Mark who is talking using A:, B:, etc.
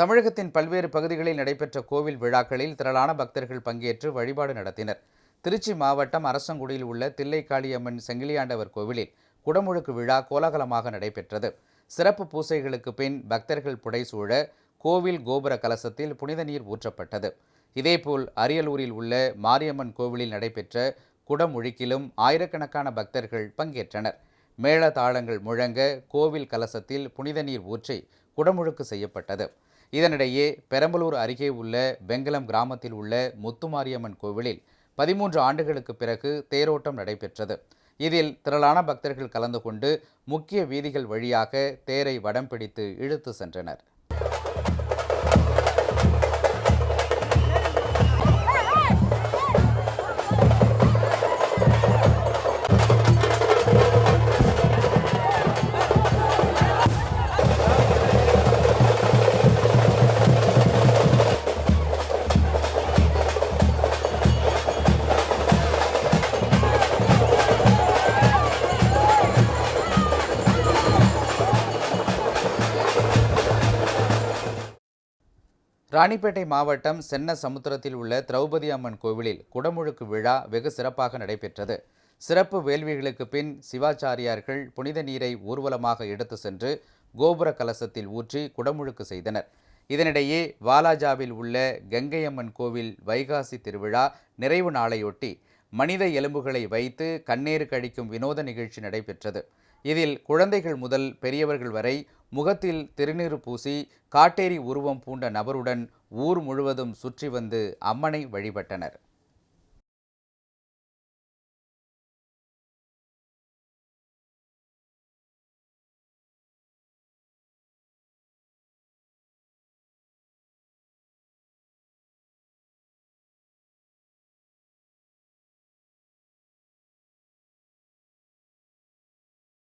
A: தமிழகத்தின் பல்வேறு பகுதிகளில் நடைபெற்ற கோவில் விழாக்களில் திரளான பக்தர்கள் பங்கேற்று வழிபாடு நடத்தினர். திருச்சி மாவட்டம் அரசங்குடியில் உள்ள தில்லைக்காளியம்மன் செங்கிலியாண்டவர் கோவிலில் குடமுழுக்கு விழா கோலாகலமாக நடைபெற்றது. சிறப்பு பூசைகளுக்கு பின் பக்தர்கள் புடைசூழ கோவில் கோபுர கலசத்தில் புனித நீர் ஊற்றப்பட்டது. இதேபோல் அரியலூரில் உள்ள மாரியம்மன் கோவிலில் நடைபெற்ற குடமுழுக்கிலும் ஆயிரக்கணக்கான பக்தர்கள் பங்கேற்றனர். மேள தாளங்கள் முழங்க கோவில் கலசத்தில் புனித நீர் ஊற்றி குடமுழுக்கு செய்யப்பட்டது. இதனிடையே பெரம்பலூர் அருகே உள்ள வெங்கலம் கிராமத்தில் உள்ள முத்துமாரியம்மன் கோவிலில் பதிமூன்று ஆண்டுகளுக்கு பிறகு தேரோட்டம் நடைபெற்றது. இதில் திரளான பக்தர்கள் கலந்து கொண்டு முக்கிய வீதிகள் வழியாக தேரை வடம் பிடித்து இழுத்து சென்றனர். ராணிப்பேட்டை மாவட்டம் சென்ன சமுத்திரத்தில் உள்ள திரௌபதி அம்மன் கோவிலில் குடமுழுக்கு விழா வெகு சிறப்பாக நடைபெற்றது. சிறப்பு வேள்விகளுக்கு பின் சிவாச்சாரியார்கள் புனித நீரை ஊர்வலமாக எடுத்து சென்று கோபுர கலசத்தில் ஊற்றி குடமுழுக்கு செய்தனர். இதனிடையே வாலாஜாவில் உள்ள கங்கையம்மன் கோவில் வைகாசி திருவிழா நிறைவு நாளையொட்டி மனித எலும்புகளை வைத்து கண்ணீர் கழிக்கும் வினோத நிகழ்ச்சி நடைபெற்றது. இதில் குழந்தைகள் முதல் பெரியவர்கள் வரை முகத்தில் திருநீறு பூசி காட்டேரி உருவம் பூண்ட நபருடன் ஊர் முழுவதும் சுற்றி வந்து அம்மனை வழிபட்டனர்.